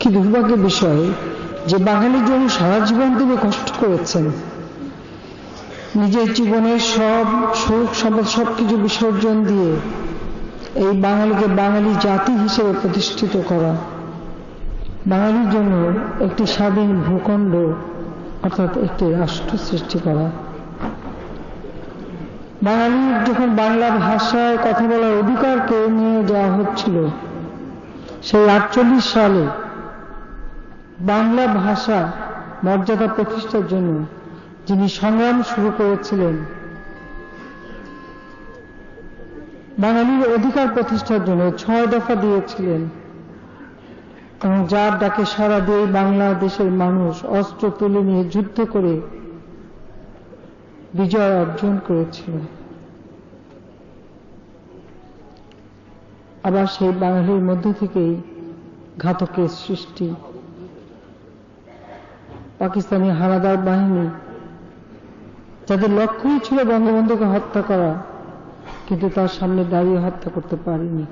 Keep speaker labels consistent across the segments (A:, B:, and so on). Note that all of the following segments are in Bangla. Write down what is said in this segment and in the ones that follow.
A: কি দুর্ভাগ্যের বিষয় যে বাঙালির জন্য সারা জীবন তিনি কষ্ট করেছেন। নিজের জীবনের সব সুখ, সম্পদ, সবকিছু বিসর্জন দিয়ে এই বাঙালিকে বাঙালি জাতি হিসেবে প্রতিষ্ঠিত করা। বাঙালির জন্য একটি স্বাধীন ভূখণ্ড, অর্থাৎ একটি রাষ্ট্র সৃষ্টি করা। বাঙালির যখন বাংলা ভাষায় কথা বলার অধিকারকে নিয়ে যাওয়া হচ্ছিল সেই আটচল্লিশ সালে বাংলা ভাষা মর্যাদা প্রতিষ্ঠার জন্য যিনি সংগ্রাম শুরু করেছিলেন, বাঙালির অধিকার প্রতিষ্ঠার জন্য ছয় দফা দিয়েছিলেন এবং যার ডাকে সারা দিয়ে বাংলাদেশের মানুষ অস্ত্র তুলে নিয়ে যুদ্ধ করে বিজয় অর্জন করেছিল আবার সেই বাঙালির মধ্য থেকেই ঘাতকের সৃষ্টি। পাকিস্তানি হানাদার বাহিনী, যাদের লক্ষ্যই ছিল বঙ্গবন্ধুকে হত্যা করা, কিন্তু তার সামনে দাঁড়িয়ে হত্যা করতে পারেনি।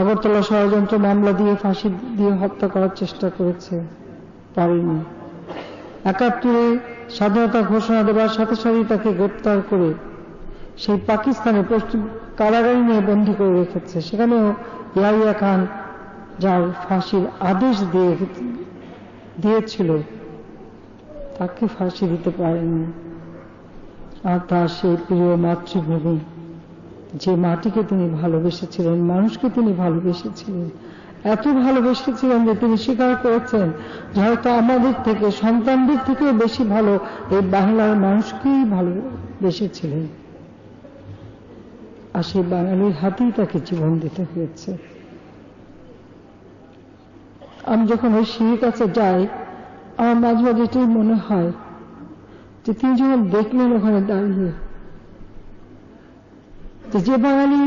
A: আগরতলা ষড়যন্ত্র মামলা দিয়ে ফাঁসি দিয়ে হত্যা করার চেষ্টা করেছে, পারেনি। একাত্তরে স্বাধীনতা ঘোষণা দেওয়ার সাথে সাথেই তাকে গ্রেপ্তার করে সেই পাকিস্তানে পশ্চিম কারাগারে নিয়ে বন্দী করে রেখেছে। সেখানেও ইয়াহিয়া খান যার ফাঁসির আদেশ দিয়ে দিয়েছিল, তাকে ফাঁসি দিতে পারেনি আর তার সেই প্রিয় মাতৃভূমি, যে মাটিকে তিনি ভালোবেসেছিলেন, মানুষকে তিনি ভালোবেসেছিলেন, এত ভালোবেসেছিলেন যে তিনি স্বীকার করেছেন যে হয়তো আমাদের থেকে, সন্তানদের থেকেও বেশি ভালো এই বাংলার মানুষকেই ভালোবেসেছিলেন। আর সেই বাঙালির হাতেই তাকে জীবন দিতে হয়েছে। আমি যখন ওই সিঁড়ির কাছে যাই, আমার মাঝে মাঝে এটাই মনে হয় যে তিনি যখন দেখলেন ওখানে দাঁড়িয়ে, যে বাঙালি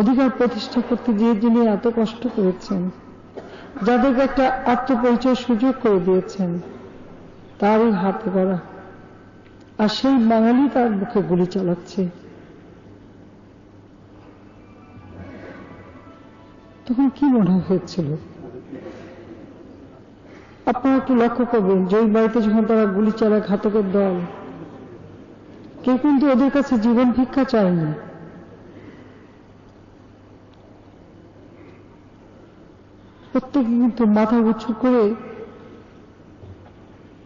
A: অধিকার প্রতিষ্ঠা করতে গিয়ে যিনি এত কষ্ট করেছেন, যাদেরকে একটা আত্মপরিচয় সুযোগ করে দিয়েছেন, তারই হাতে করা আর সেই বাঙালি তার মুখে গুলি চালাচ্ছে। তখন কি মনে হয়েছিল? আপনারা একটু লক্ষ্য করবেন যে ওই বাড়িতে যখন তারা গুলি চালায় ঘাতকের দল, কেউ কিন্তু ওদের কাছে জীবন ভিক্ষা চায়নি। প্রত্যেকে কিন্তু মাথা উঁচু করে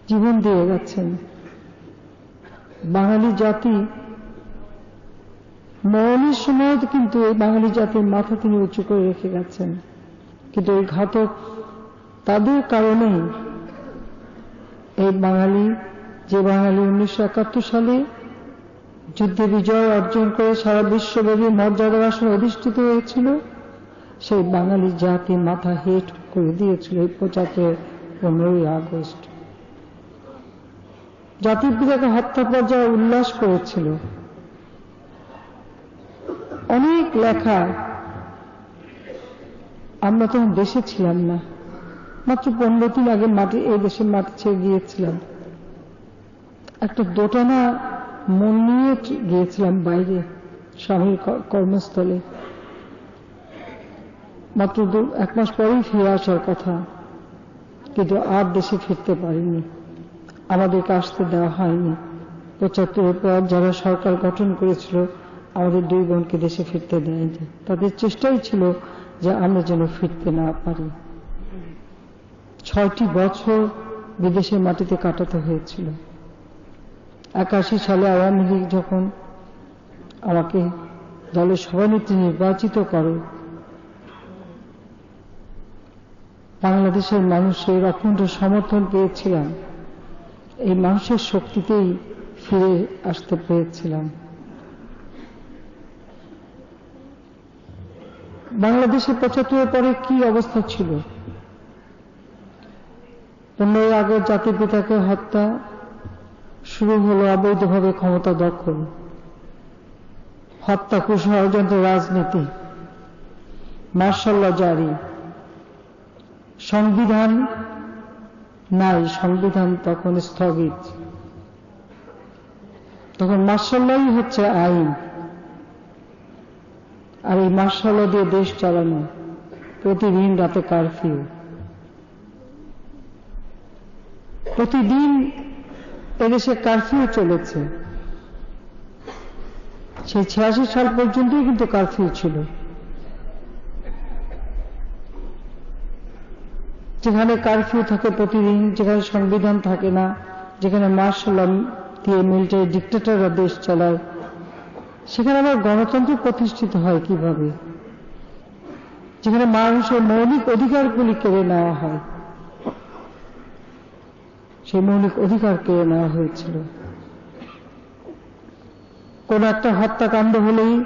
A: জীবন দিয়ে গেছেন বাঙালি জাতি মরণের সময় কিন্তু এই বাঙালি জাতির মাথা তিনি উঁচু করে রেখে গেছেন। কিন্তু এই ঘাতক তাদের কারণেই এই বাঙালি, যে বাঙালি উনিশশো একাত্তর সালে যুদ্ধে বিজয় অর্জন করে সারা বিশ্বব্যাপী মর্যাদার আসনে অধিষ্ঠিত হয়েছিল, সেই বাঙালি জাতি মাথা হেট করে দিয়েছিল এই পঁচাত্তর পনেরোই আগস্ট। জাতির পিতাকে হত্যা পর্যায়ে উল্লাস করেছিল। অনেক লেখা। আমরা তখন দেশে ছিলাম না। মাত্র পনেরো দিন আগে মাটি, এই দেশের মাটি ছেড়ে গিয়েছিলাম। একটা দোটানা মন নিয়ে গিয়েছিলাম বাইরে, স্বামীর কর্মস্থলে। মাত্র এক মাস পরেই ফিরে আসার কথা। কিন্তু আর দেশে ফিরতে পারিনি। আমাদেরকে আসতে দেওয়া হয়নি। পঁচাত্তরের পর যারা সরকার গঠন করেছিল আমাদের দুই বোনকে দেশে ফিরতে দেয়নি তাদের চেষ্টাই ছিল যে আমরা যেন ফিরতে না পারি। ছয়টি বছর বিদেশের মাটিতে কাটাতে হয়েছিল। একাশি সালে আওয়ামী লীগ যখন আমাকে দলের সভানেত্রী নির্বাচিত করে, বাংলাদেশের মানুষের অখণ্ড সমর্থন পেয়েছিলাম। এই মানুষের শক্তিতেই ফিরে আসতে পেরেছিলাম। বাংলাদেশের পঁচাত্তরের পরে কি অবস্থা ছিল? পনেরোই আগস্ট জাতির পিতাকে হত্যা, শুরু হলো অবৈধভাবে ক্ষমতা দখল, হত্যা কুষড়যন্ত্র রাজনীতি মার্শাল্লা জারি। সংবিধান নাই, সংবিধান তখন স্থগিত। তখন মার্শাল্লাই হচ্ছে আইন। আর এই মার্শাল দিয়ে দেশ চালানো প্রতিদিন রাতে কারফিউ। প্রতিদিন এদেশে কারফিউ চলেছে। সেই ছিয়াশি সাল পর্যন্তই কিন্তু কারফিউ ছিল। যেখানে কারফিউ থাকে প্রতিদিন, যেখানে সংবিধান থাকে না, যেখানে মার্শাল দিয়ে মিলিটারি ডিক্টেটররা দেশ চালায় সেখানে আবার গণতন্ত্র প্রতিষ্ঠিত হয় কীভাবে? যেখানে মানুষের মৌলিক অধিকারগুলি কেড়ে নেওয়া হয়। সেই মৌলিক অধিকার কেড়ে নেওয়া হয়েছিল। কোন একটা হত্যাকাণ্ড হলেই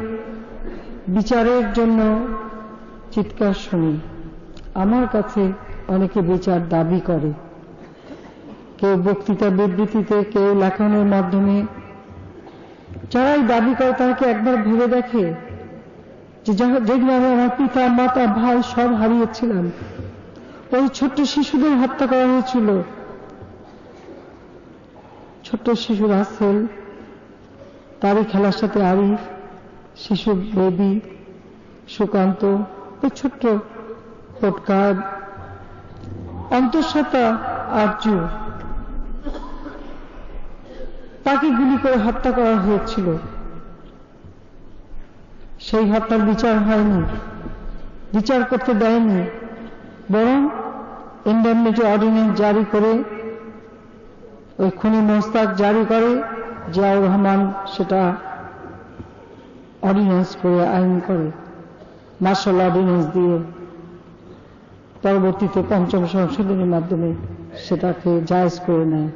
A: বিচারের জন্য চিৎকার শুনি। আমার কাছে অনেকে বিচার দাবি করে। কেউ বক্তৃতা বিবৃতিতে কেউ লেখানোর মাধ্যমে যারাই দাবি করে তাকে একবার ভেবে দেখে যে যেগুলো আমি আমার পিতা, মাতা, ভাই সব হারিয়েছিলাম। ওই ছোট্ট শিশুদের হত্যা করা হয়েছিল। ছোট্ট শিশু রাসেল, তারই খেলার সাথে আরিফ, শিশু বেবি, সুকান্ত, ওই ছোট্ট পটকার অন্তঃসত্ত্বা আর্য তাকে গুলি করে হত্যা করা হয়েছিল। সেই হত্যার বিচার হয়নি, বিচার করতে দেয়নি, বরং ইন্ডেমনিটি অর্ডিন্যান্স জারি করে, ওই খুনি মোস্তাক জারি করে, জিয়াউর রহমান সেটা অর্ডিন্যান্স করে আইন করে মার্শাল অর্ডিন্যান্স দিয়ে পরবর্তীতে পঞ্চম সংশোধনের মাধ্যমে সেটাকে জায়জ করে নেয়।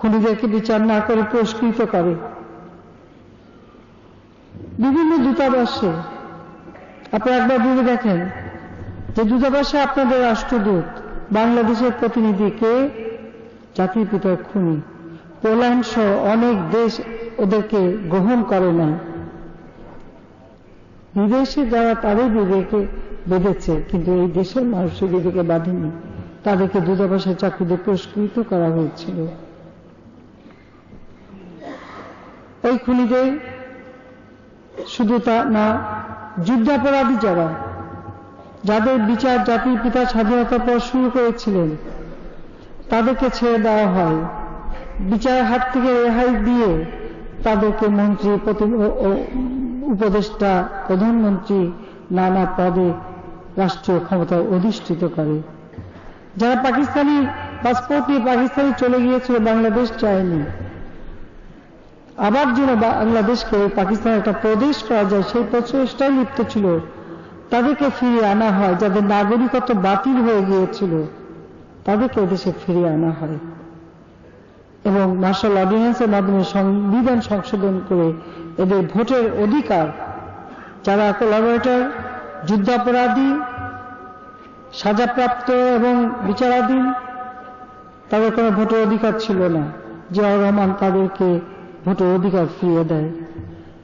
A: খুনিদেরকে বিচার না করে পুরস্কৃত করে। বিভিন্ন দূতাবাসে আপনি একবার ভেবে দেখেন যে দূতাবাসে আপনাদের রাষ্ট্রদূত, বাংলাদেশের প্রতিনিধিকে জাতির পিতার খুনি। পোল্যান্ড সহ অনেক দেশ ওদেরকে গ্রহণ করে না। বিদেশে যারা তাদের বিবেকে বেঁধেছে, কিন্তু এই দেশের মানুষের বিবেকে বাঁধেনি। তাদেরকে দূতাবাসের চাকরিতে পুরস্কৃত করা হয়েছিল। এই খুনিদের শুধু তা না যুদ্ধাপরাধী যারা, যাদের বিচার জাতির পিতা স্বাধীনতার পর শুরু করেছিলেন, তাদেরকে ছেড়ে দেওয়া হয়। বিচারের হাত থেকে রেহাই দিয়ে তাদেরকে মন্ত্রী উপদেষ্টা প্রধানমন্ত্রী নানা পদে রাষ্ট্রীয় ক্ষমতায় অধিষ্ঠিত করে। যারা পাকিস্তানি পাসপোর্ট নিয়ে পাকিস্তানে চলে গিয়েছিল, বাংলাদেশ চায়নি আবার যেন বাংলাদেশকে পাকিস্তান একটা প্রদেশ করা যায়, সেই প্রচেষ্টায় লিপ্ত ছিল। তাদেরকে ফিরিয়ে আনা হয়, যাদের নাগরিকত্ব বাতিল হয়ে গিয়েছিল, তাদেরকে দেশে ফিরিয়ে আনা হয়। এবং মার্শাল অর্ডিন্যান্সের মাধ্যমে সংবিধান সংশোধন করে এদের ভোটের অধিকার, যারা কোলাবরেটর যুদ্ধাপরাধী, সাজাপ্রাপ্ত এবং বিচারাধীন, তাদের কোনো ভোটের অধিকার ছিল না। জিয়াউর রহমান তাদেরকে ভোটের অধিকার ফিরিয়ে দেয়।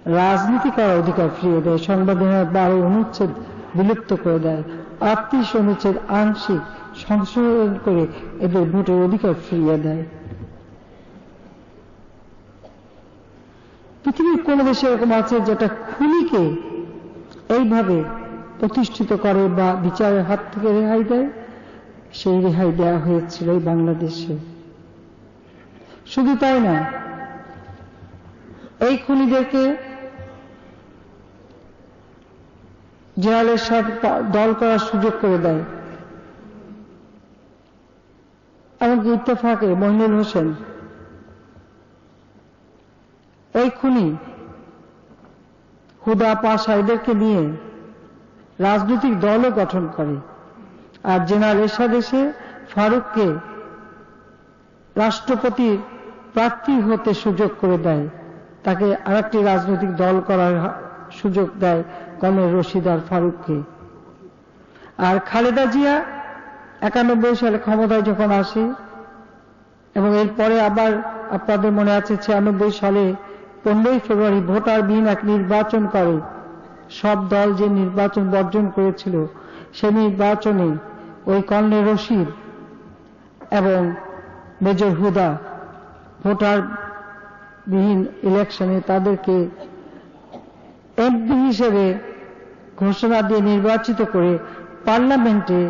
A: রাজনীতি করার অধিকার ফিরিয়ে দেয়। সংবিধানের বারো অনুচ্ছেদ বিলুপ্ত করে দেয়। আটত্রিশ অনুচ্ছেদ আংশিক সংশোধন করে এদের ভোটের অধিকার ফিরিয়ে দেয়। পৃথিবীর কোন দেশে এরকম আছে যেটা খুনিকে এইভাবে প্রতিষ্ঠিত করে বা বিচারের হাত থেকে রেহাই দেয়? সেই রেহাই দেওয়া হয়েছিল এই বাংলাদেশে। শুধু তাই না এই খুনিদেরকে জেনারেলের সাথে দল করার সুযোগ করে দেয়। এমনকি ইত্তেফাকে মহিনুল হোসেন। এই খুনি হুদা পাশা এদেরকে নিয়ে রাজনৈতিক দলও গঠন করে আর জেনারেল এরশাদ এসে ফারুককে রাষ্ট্রপতি প্রার্থী হতে সুযোগ করে দেয়। তাকে আরেকটি রাজনৈতিক দল করার সুযোগ দেয় কর্নেল রশিদার ফারুককে। আর খালেদা জিয়া একানব্বই সালে ক্ষমতায় যখন আসে, এবং এরপরে আবার আপনাদের মনে আছে ছিয়ানব্বই সালে পনেরোই ফেব্রুয়ারি ভোটারবিহীন এক নির্বাচন করে। সব দল যে নির্বাচন বর্জন করেছিল, সে নির্বাচনে ওই কর্নেল রশিদ এবং মেজর হুদা ভোটার বিহীন ইলেকশনে তাদেরকে এমপি হিসেবে ঘোষণা দিয়ে নির্বাচিত করে পার্লামেন্টে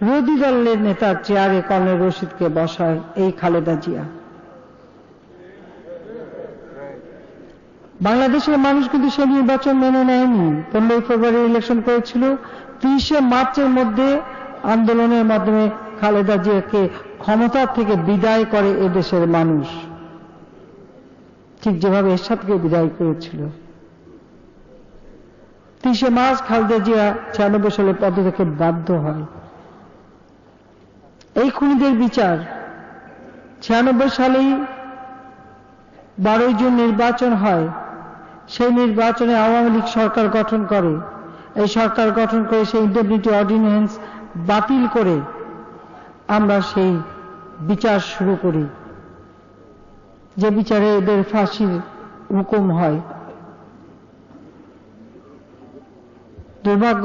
A: বিরোধী দলের নেতার চেয়ারে কর্নেল রশিদকে বসায় এই খালেদা জিয়া। বাংলাদেশের মানুষ কিন্তু সে নির্বাচন মেনে নেয়নি। পনেরোই ফেব্রুয়ারি ইলেকশন করেছিল। তিরিশে মার্চের মধ্যে আন্দোলনের মাধ্যমে খালেদা জিয়াকে ক্ষমতা থেকে বিদায় করে এদেশের মানুষ। ঠিক যেভাবে এরশাদকে বিদায় করেছিল। তিরিশে মার্চ খালেদা জিয়া ছিয়ানব্বই সালে পদ থেকে বাধ্য হয় এই খুনিদের বিচার ছিয়ানব্বই সালেই বারোই জুন নির্বাচন হয়। সেই নির্বাচনে আওয়ামী লীগ সরকার গঠন করে। এই সরকার গঠন করে সেই ইন্ডেমনিটি অর্ডিন্যান্স বাতিল করে আমরা সেই বিচার শুরু করি। যে বিচারে এদের ফাঁসির হুকুম হয়। দুর্ভাগ্য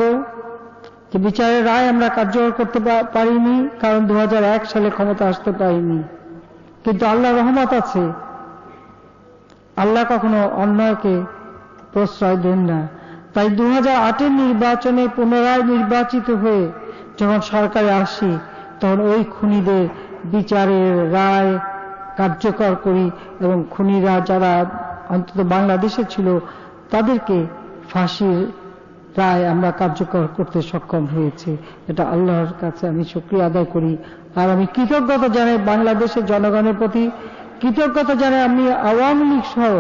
A: যে বিচারের রায় আমরা কার্যকর করতে পারিনি, কারণ দু সালে ক্ষমতা আসতে পারিনি। কিন্তু আল্লাহ রহমত আছে। আল্লাহ কখনো অন্যায়কে প্রশ্রয় দেন না। তাই দু হাজার নির্বাচনে পুনরায় নির্বাচিত হয়ে যখন সরকারে আসি, তখন ওই খুনিদের বিচারের রায় কার্যকর করি এবং খুনিরা যারা অন্তত বাংলাদেশে ছিল, তাদেরকে ফাঁসির রায় আমরা কার্যকর করতে সক্ষম হয়েছে। এটা আল্লাহর কাছে আমি শুক্রিয়া আদায় করি। আর আমি কৃতজ্ঞতা জানাই বাংলাদেশের জনগণের প্রতি। কৃতজ্ঞতা জানাই আমি আওয়ামী লীগ সহ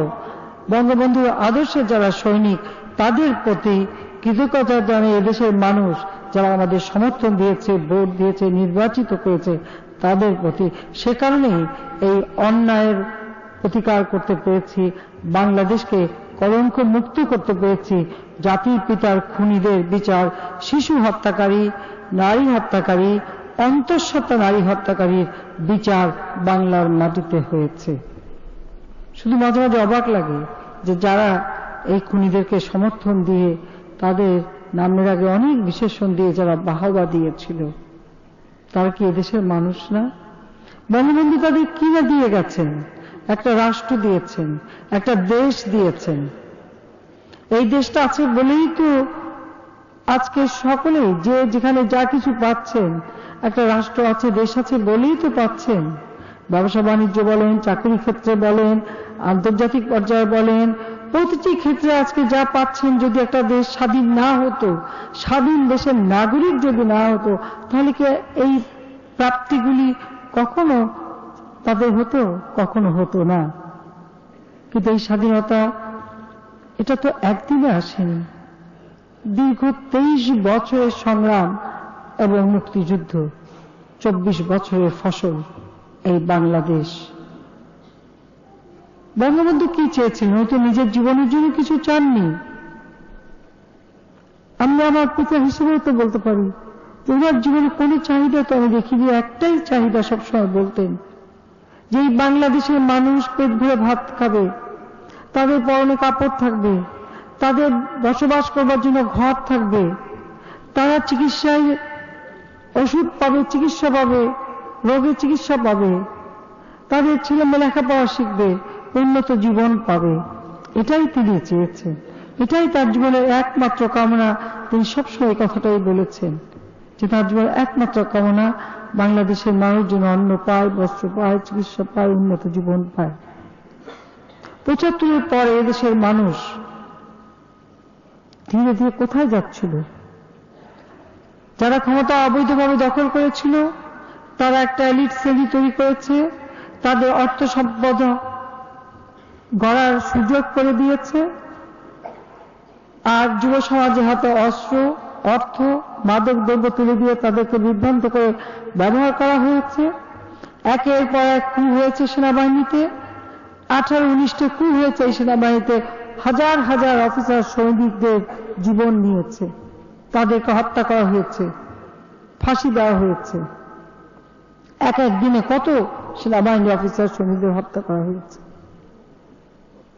A: বঙ্গবন্ধুর আদর্শের যারা সৈনিক, তাদের প্রতি কৃতজ্ঞতা জানাই এদেশের মানুষ যারা আমাদের সমর্থন দিয়েছে, ভোট দিয়েছে, নির্বাচিত করেছে। তাদের প্রতি। সে কারণেই এই অন্যায়ের প্রতিকার করতে পেরেছি, বাংলাদেশকে কলঙ্ক মুক্ত করতে পেরেছি। জাতির পিতার খুনিদের বিচার, শিশু হত্যাকারী, নারী হত্যাকারী, অন্তঃসত্ত্বা নারী হত্যাকারীর বিচার বাংলার মাটিতে হয়েছে। শুধু মাঝে মাঝে অবাক লাগে যে যারা এই খুনিদেরকে সমর্থন দিয়ে তাদের নামের আগে অনেক বিশেষণ দিয়ে যারা বাহবা দিয়েছিল। তারা কি এদেশের মানুষ না? বঙ্গবন্ধু তাদের কি না দিয়ে গেছেন? একটা রাষ্ট্র দিয়েছেন, একটা দেশ দিয়েছেন। এই দেশটা আছে বলেই তো আজকে সকলেই যে যেখানে যা কিছু পাচ্ছেন, একটা রাষ্ট্র আছে, দেশ আছে বলেই তো পাচ্ছেন। ব্যবসা বাণিজ্য বলেন চাকরি ক্ষেত্রে বলেন, আন্তর্জাতিক পর্যায়ে বলেন প্রতিটি ক্ষেত্রে আজকে যা পাচ্ছেন যদি একটা দেশ স্বাধীন না হতো, স্বাধীন দেশের নাগরিক যদি না হতো, তাহলে কি এই প্রাপ্তিগুলি কখনো তাদের হতো, কখনো হতো না? কিন্তু এই স্বাধীনতা, এটা তো একদিনে আসেনি। দীর্ঘ তেইশ বছরের সংগ্রাম এবং মুক্তিযুদ্ধ, চব্বিশ বছরের ফসল এই বাংলাদেশ। বঙ্গবন্ধু কি চেয়েছিলেন হয়তো নিজের জীবনের জন্য কিছু চাননি। আমি আমার পিতা হিসেবেও তো বলতে পারি ওনার জীবনে কোনো চাহিদা তো আমি দেখিনি, একটাই চাহিদা সবসময় বলতেন, যে বাংলাদেশের মানুষ পেট ভরে ভাত খাবে, তাদের পরনে কাপড় থাকবে, তাদের বসবাস করবার জন্য ঘর থাকবে, তারা চিকিৎসায় ওষুধ পাবে, চিকিৎসা পাবে, রোগের চিকিৎসা পাবে, তাদের ছেলে মেয়ে লেখাপড়া শিখবে উন্নত জীবন পাবে। এটাই তিনি চেয়েছেন। এটাই তার জীবনের একমাত্র কামনা। তিনি সবসময় কথাটাই বলেছেন যে তার জীবনের একমাত্র কামনা বাংলাদেশের মানুষ যেন অন্ন পায়, বস্ত্র পায়, চিকিৎসা পায়, উন্নত জীবন পায়। পঁচাত্তরের পরে এদেশের মানুষ ধীরে ধীরে কোথায় যাচ্ছিল? যারা ক্ষমতা অবৈধভাবে দখল করেছিল, তারা একটা এলিট শ্রেণি তৈরি করেছে। তাদের অর্থ সম্পদ গড়ার সুযোগ করে দিয়েছে। আর যুব সমাজের হাতে অস্ত্র, অর্থ, মাদক দ্রব্য তুলে দিয়ে তাদেরকে বিভ্রান্ত করে ব্যবহার করা হয়েছে। একের পর এক কু হয়েছে সেনাবাহিনীতে। আঠারো উনিশটা কু হয়েছে এই সেনাবাহিনীতে হাজার হাজার অফিসার সৈনিকদের জীবন নিয়েছে। তাদেরকে হত্যা করা হয়েছে, ফাঁসি দেওয়া হয়েছে। এক এক দিনে কত সেনাবাহিনী অফিসার সৈনিকদের হত্যা করা হয়েছে?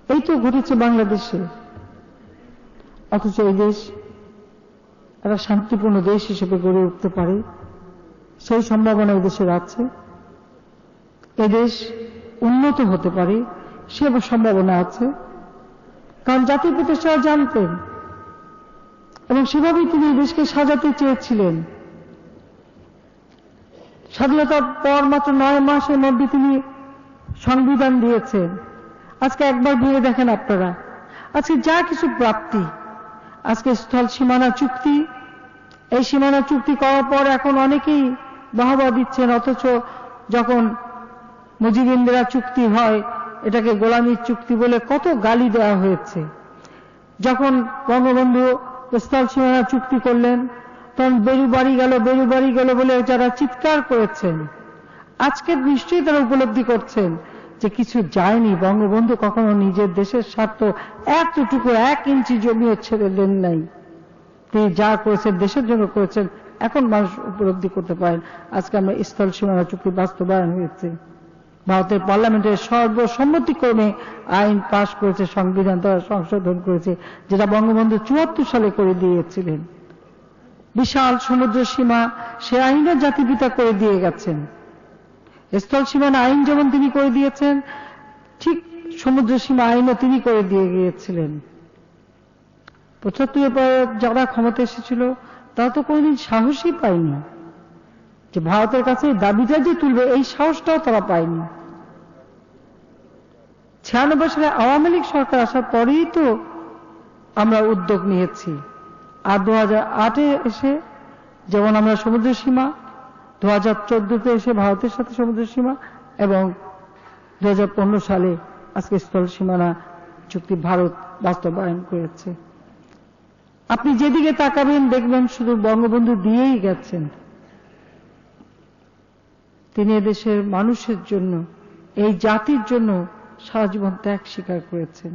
A: এই তো ঘটেছে বাংলাদেশে। অথচ এই দেশ একটা শান্তিপূর্ণ দেশ হিসেবে গড়ে উঠতে পারে। সেই সম্ভাবনা এদেশের আছে। এদেশ উন্নত হতে পারে, সে সম্ভাবনা আছে। কারণ জাতির প্রতিষ্ঠা জানতেন এবং সেভাবেই তিনি দেশকে সাজাতে চেয়েছিলেন। স্বাধীনতার পর মাত্র নয় মাসের মধ্যে তিনি সংবিধান দিয়েছেন। আজকে একবার ভেবে দেখেন আপনারা। আজকে যা কিছু প্রাপ্তি, আজকে স্থল সীমানা চুক্তি, এই সীমানা চুক্তি করার পর এখন অনেকেই বাহবা দিচ্ছেন, অথচ যখন মুজিব ইন্দিরা চুক্তি হয়, এটাকে গোলামীর চুক্তি বলে কত গালি দেওয়া হয়েছে। যখন বঙ্গবন্ধু স্থল সীমানা চুক্তি করলেন, তখন বেরু বাড়ি গেল, বেরু বাড়ি গেল বলে যারা চিৎকার করেছেন, আজকে নিশ্চয়ই তারা উপলব্ধি করছেন যে কিছু যায়নি, বঙ্গবন্ধু কখনো নিজের দেশের স্বার্থ এতটুকু এক ইঞ্চি জমিও ছেড়ে দেন নাই। তিনি যা করেছেন, দেশের জন্য করেছেন, এখন মানুষ উপলব্ধি করতে পারেন। আজকে আমরা স্থল সীমানা চুক্তি বাস্তবায়ন হয়েছে। ভারতের পার্লামেন্টের সর্বসম্মতিক্রমে আইন পাশ করেছে, সংবিধান তারা সংশোধন করেছে, যেটা বঙ্গবন্ধু চুয়াত্তর সালে করে দিয়েছিলেন। বিশাল সমুদ্র সীমা, সে আইনও জাতিপিতা করে দিয়ে গেছেন। স্থল সীমানা আইন যেমন তিনি করে দিয়েছেন, ঠিক সমুদ্র সীমা আইনও তিনি করে দিয়ে গিয়েছিলেন। পঁচাত্তরের পরে যারা ক্ষমতা এসেছিল, তারা তো কোনদিন সাহসই পায়নি যে ভারতের কাছে দাবিটা যে তুলবে, এই সাহসটাও তারা পায়নি। ছিয়ানব্বই সালে আওয়ামী লীগ সরকার আসার পরেই তো আমরা উদ্যোগ নিয়েছি। আর দু আটে এসে, যেমন আমরা সমুদ্র সীমা দু হাজার চোদ্দতে এসে ভারতের সাথে সমুদ্র সীমা এবং দু হাজার পনেরো সালে আজকে স্থল সীমানা চুক্তি ভারত বাস্তবায়ন করেছে। আপনি যেদিকে তাকাবেন দেখবেন শুধু বঙ্গবন্ধু দিয়েই গেছেন। তিনি এদেশের মানুষের জন্য, এই জাতির জন্য সারা জীবন ত্যাগ স্বীকার করেছেন।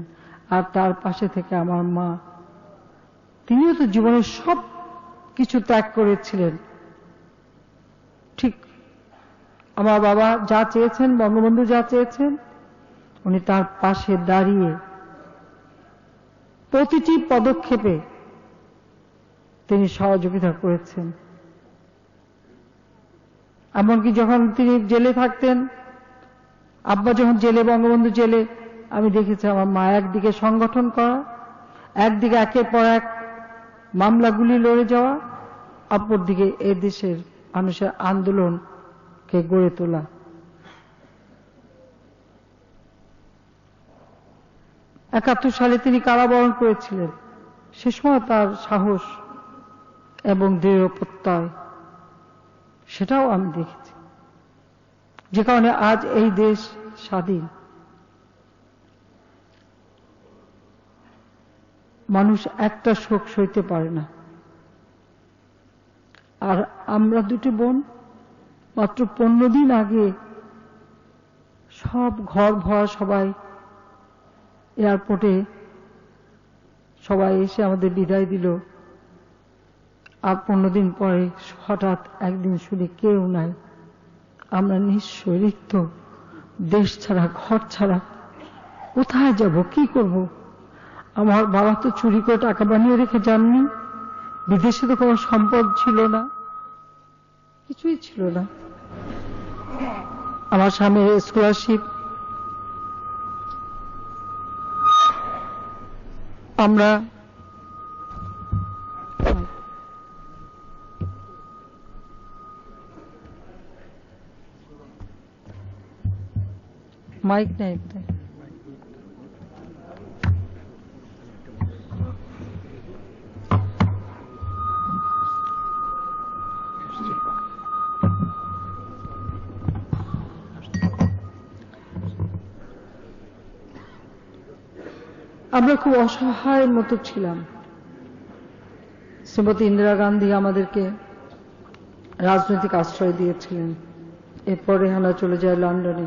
A: আর তার পাশে থেকে আমার মা, তিনিও তো জীবনের সব কিছু ত্যাগ করেছিলেন ঠিক আমার বাবা যা চেয়েছেন, বঙ্গবন্ধু যা চেয়েছেন, উনি তার পাশে দাঁড়িয়ে প্রতিটি পদক্ষেপে তিনি সহযোগিতা করেছেন। এমনকি যখন তিনি জেলে থাকতেন, আব্বা যখন জেলে, বঙ্গবন্ধু জেলে, আমি দেখেছি আমার মা একদিকে সংগঠন করা, একদিকে একের পর এক মামলাগুলি লড়ে যাওয়া, অপরদিকে এ দেশের মানুষের আন্দোলনকে গড়ে তোলা? একাত্তর সালে তিনি কারাবরণ করেছিলেন। সে সময় তার সাহস এবং দৃঢ় প্রত্যয়, সেটাও আমি দেখেছি। যে কারণে আজ এই দেশ স্বাধীন। মানুষ একটা শোক সইতে পারে না। আর আমরা দুটি বোন মাত্র পনেরো দিন আগে সব ঘর ভরা সবাই এয়ারপোর্টে সবাই এসে আমাদের বিদায় দিল। আর পনেরো দিন পরে হঠাৎ একদিন শুনে কেউ নাই। আমরা নিঃস্ব দেশ ছাড়া, ঘর ছাড়া। কোথায় যাব, কি করব? আমার বাবা তো চুরি করে টাকা বানিয়ে রেখে যাননি। বিদেশে তো কোনো সম্পদ ছিল না। কিছুই ছিল না। আমার স্বামীর স্কলারশিপ আমরা মাইক নেই আমরা খুব অসহায়ের মতো ছিলাম। শ্রীমতী ইন্দিরা গান্ধী আমাদেরকে রাজনৈতিক আশ্রয় দিয়েছিলেন। এরপর রেহানা চলে যায় লন্ডনে।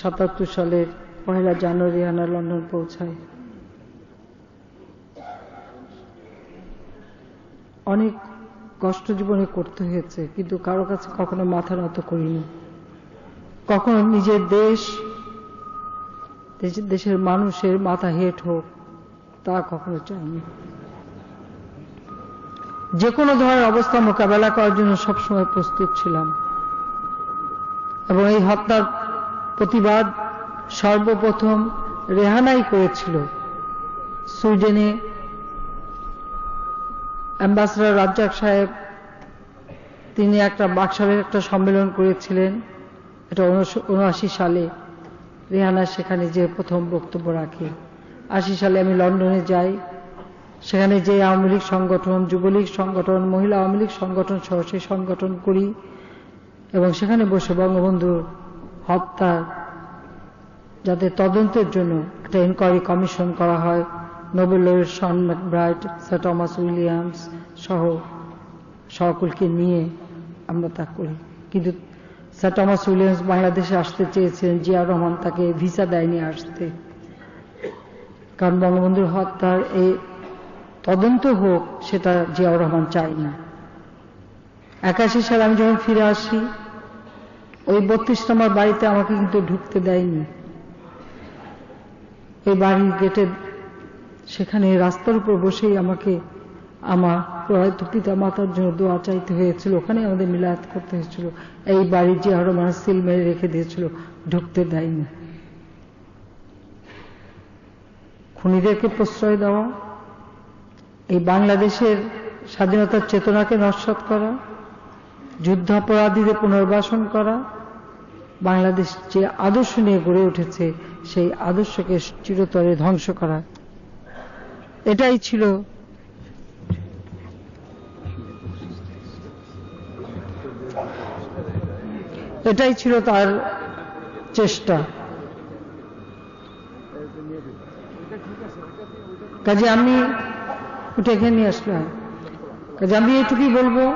A: সাতাত্তর সালের পহেলা জানুয়ারি রেহানা লন্ডন পৌঁছায় অনেক কষ্ট জীবনে করতে হয়েছে, কিন্তু কারও কাছে কখনো মাথা নত করিনি। কখনো নিজের দেশ দেশের মানুষের মাথা হেট হোক, তা কখনো চাইনি। যে কোনো ধরনের অবস্থা মোকাবেলা করার জন্য সবসময় প্রস্তুত ছিলাম। এবং এই হত্যার প্রতিবাদ সর্বপ্রথম রেহানাই করেছিল। সুইডেনে অ্যাম্বাসেডার রাজ্জাক সাহেব, তিনি একটা বাক্সারের একটা সম্মেলন করেছিলেন, এটা উনআশি সালে। রেহানা সেখানে যে প্রথম বক্তব্য রাখে। আশি সালে আমি লন্ডনে যাই। সেখানে যে আওয়ামী লীগ সংগঠন, যুবলীগ সংগঠন, মহিলা আওয়ামী লীগ সংগঠন সহ সেই সংগঠন করি এবং সেখানে বসে বঙ্গবন্ধু হত্যা যাতে তদন্তের জন্য একটা ইনকোয়ারি কমিশন করা হয় নোবেলের সন ব্রাইট স্যার টমাস উইলিয়ামস সহ সকলকে নিয়ে আমরা তা করি। কিন্তু স্যার টমাস উইলিয়ামস বাংলাদেশে আসতে চেয়েছিলেন, জিয়া রহমান তাকে ভিসা দেয়নি আসতে। কারণ বঙ্গবন্ধুর হত্যার এই তদন্ত হোক, সেটা জিয়াউর রহমান চাই না। একাশি সালে আমি যখন ফিরে আসি, ওই বত্রিশ নম্বর বাড়িতে আমাকে কিন্তু ঢুকতে দেয়নি। এই বাড়ির গেটে সেখানে রাস্তার উপর বসেই আমাকে আমার প্রয়াত পিতা মাতার জন্য দোয়া চাইতে হয়েছিল। ওখানে আমাদের মিলায়াত করতে হয়েছিল। এই বাড়ির যে আরও মানুষ সিল মেরে রেখে দিয়েছিল, ঢুকতে দেয়নি। খুনিদেরকে প্রশ্রয় দেওয়া, এই বাংলাদেশের স্বাধীনতার চেতনাকে নস্বাত করা, যুদ্ধাপরাধীদের পুনর্বাসন করা, বাংলাদেশ যে আদর্শ নিয়ে গড়ে উঠেছে, সেই আদর্শকে চিরতরে ধ্বংস করা। এটাই ছিল এটাই ছিল তার চেষ্টা। কাজে আমি উঠে এখানে নিয়ে আসলাম। কাজে আমি এটুকুই বলব।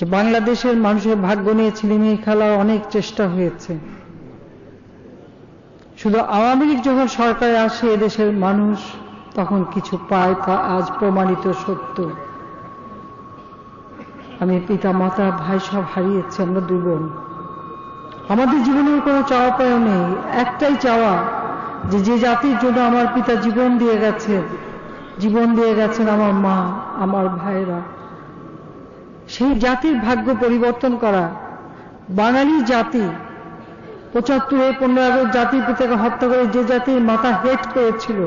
A: যে বাংলাদেশের মানুষের ভাগ্য নিয়ে ছিলিমিলি খেলার অনেক চেষ্টা হয়েছে। শুধু আওয়ামী লীগ যখন সরকারে আসে, এদেশের মানুষ তখন কিছু পায় তা আজ প্রমাণিত সত্য। আমি পিতা মাতা ভাই সব হারিয়েছি, আমরা দুই বোন। আমাদের জীবনের কোনো চাওয়া পায় নেই। একটাই চাওয়া যে যে জাতির জন্য আমার পিতা জীবন দিয়ে গেছেন, জীবন দিয়ে গেছেন আমার মা, আমার ভাইরা সেই জাতির ভাগ্য পরিবর্তন করা। বাঙালি জাতি, পঁচাত্তরে পনেরো আগস্ট জাতির পিতাকে হত্যা করে যে জাতির মাথা হেট করেছিল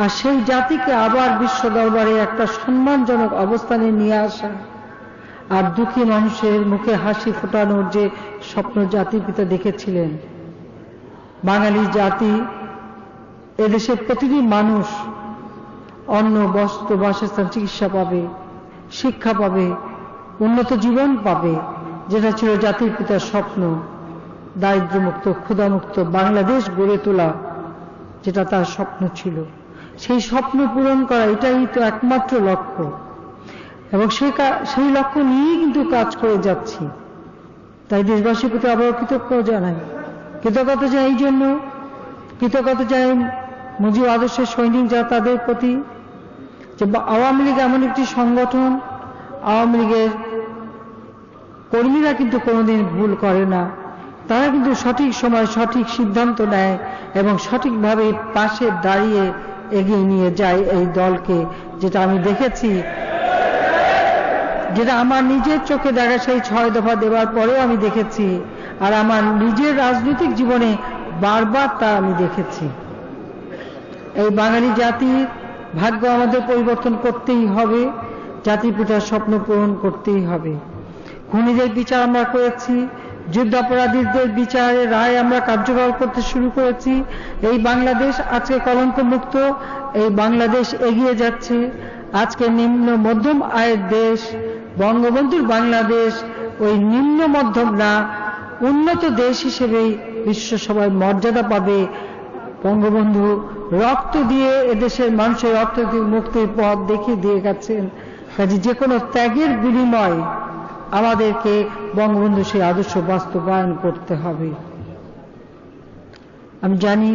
A: আর সেই জাতিকে আবার বিশ্ব দরবারে একটা সম্মানজনক অবস্থানে নিয়ে আসা। আর দুঃখী মানুষের মুখে হাসি ফোটানোর যে স্বপ্ন জাতির পিতা দেখেছিলেন। বাঙালি জাতি, এদেশের প্রতিটি মানুষ অন্ন, বস্ত্র, বাসস্থান, চিকিৎসা পাবে, শিক্ষা পাবে, উন্নত জীবন পাবে, যেটা ছিল জাতির পিতার স্বপ্ন। দারিদ্র্যমুক্ত, ক্ষুধামুক্ত বাংলাদেশ গড়ে তোলা, যেটা তার স্বপ্ন ছিল। সেই স্বপ্ন পূরণ করা, এটাই তো একমাত্র লক্ষ্য। এবং সেই সেই লক্ষ্য নিয়েই কিন্তু কাজ করে যাচ্ছি। তাই দেশবাসীর প্রতি আবার কৃতজ্ঞ জানাই। কৃতজ্ঞতা চাই এই জন্য, কৃতজ্ঞতা চাই মুজিব আদর্শের সৈনিক যা তাদের প্রতি, যে আওয়ামী লীগ এমন একটি সংগঠন, আওয়ামী লীগের কর্মীরা কিন্তু কোনোদিন ভুল করে না। তারা কিন্তু সঠিক সময় সঠিক সিদ্ধান্ত নেয় এবং সঠিকভাবে পাশে দাঁড়িয়ে এগিয়ে নিয়ে যায় এই দলকে, যেটা আমি দেখেছি। যেটা আমার নিজের চোখে দেখা সেই ছয় দফা দেওয়ার পরেও আমি দেখেছি। আর আমার নিজের রাজনৈতিক জীবনে বারবার তা আমি দেখেছি। এই বাঙালি জাতির ভাগ্য আমাদের পরিবর্তন করতেই হবে জাতির পিতার স্বপ্ন পূরণ করতেই হবে। খুনিদের বিচার আমরা করেছি যুদ্ধাপরাধীদের বিচারের রায় আমরা কার্যকর করতে শুরু করেছি। এই বাংলাদেশ আজকে কলঙ্ক মুক্ত এই বাংলাদেশ এগিয়ে যাচ্ছে। আজকে নিম্ন মধ্যম আয়ের দেশ বঙ্গবন্ধুর বাংলাদেশ, ওই নিম্ন মধ্যম না উন্নত দেশ হিসেবেই বিশ্ব সবাই মর্যাদা পাবে। বঙ্গবন্ধু রক্ত দিয়ে এদেশের মানুষের রক্ত দিয়ে মুক্তির পথ দেখিয়ে দিয়ে গেছেন। কাজে যে কোনো ত্যাগের বিনিময় আমাদেরকে বঙ্গবন্ধু সেই আদর্শ বাস্তবায়ন করতে হবে। আমি জানি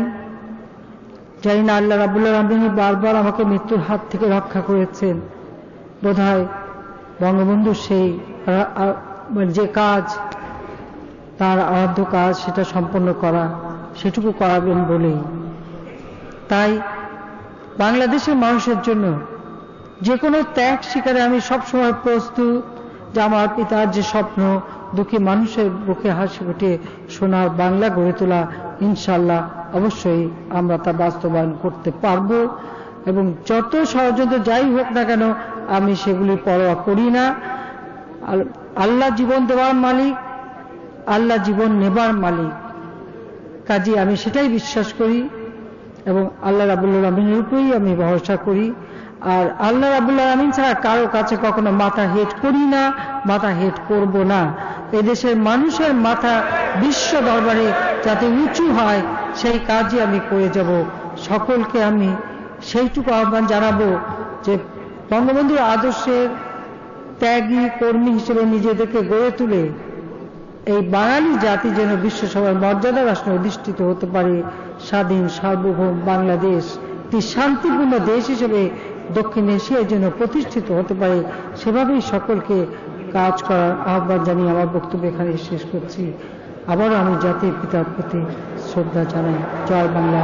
A: জানি না আল্লাহ রাবুল্লাহ রামিনী বারবার আমাকে মৃত্যুর হাত থেকে রক্ষা করেছেন। বোধ বঙ্গবন্ধু সেই মানে যে কাজ, তার আরাধ্য কাজ, সেটা সম্পন্ন করা, সেটুকু করাবেন বলেই। তাই বাংলাদেশের মানুষের জন্য যে কোনো ত্যাগ শিকারে আমি সবসময় প্রস্তুত যে আমার পিতার যে স্বপ্ন, দুঃখী মানুষের বুকে হাসি ফুটিয়ে সোনার বাংলা গড়ে তোলা ইনশাল্লাহ অবশ্যই আমরা তা বাস্তবায়ন করতে পারব। এবং যত ষড়যন্ত্র যাই হোক না কেন, আমি সেগুলি পরোয়া করি না। আল- আল্লাহ জীবন দেওয়ার মালিক, আল্লাহ জীবন নেবার মালিক। কাজে আমি সেটাই বিশ্বাস করি এবং আল্লাহ রাবুল্লাহ আমিনের উপরেই আমি ভরসা করি। আর আল্লাহ রাবুল্লাহ আমিন ছাড়া কারও কাছে কখনো মাথা হেট করি না, মাথা হেট করব না। এদেশের মানুষের মাথা বিশ্ব দরবারে যাতে উঁচু হয়, সেই কাজই আমি করে যাব। সকলকে আমি সেইটুকু আহ্বান জানাব যে বঙ্গবন্ধুর আদর্শের ত্যাগী কর্মী হিসেবে নিজেদেরকে গড়ে তুলে এই বাঙালি জাতি যেন বিশ্বসভার মর্যাদা রাষ্ট্রে অধিষ্ঠিত হতে পারে, স্বাধীন, সার্বভৌম বাংলাদেশ, একটি শান্তিপূর্ণ দেশ হিসেবে দক্ষিণ এশিয়ার জন্য প্রতিষ্ঠিত হতে পারে, সেভাবেই সকলকে কাজ করার আহ্বান জানিয়ে আমার বক্তব্য এখানে শেষ করছি। আবারও আমি জাতির পিতার প্রতি শ্রদ্ধা জানাই। জয় বাংলা।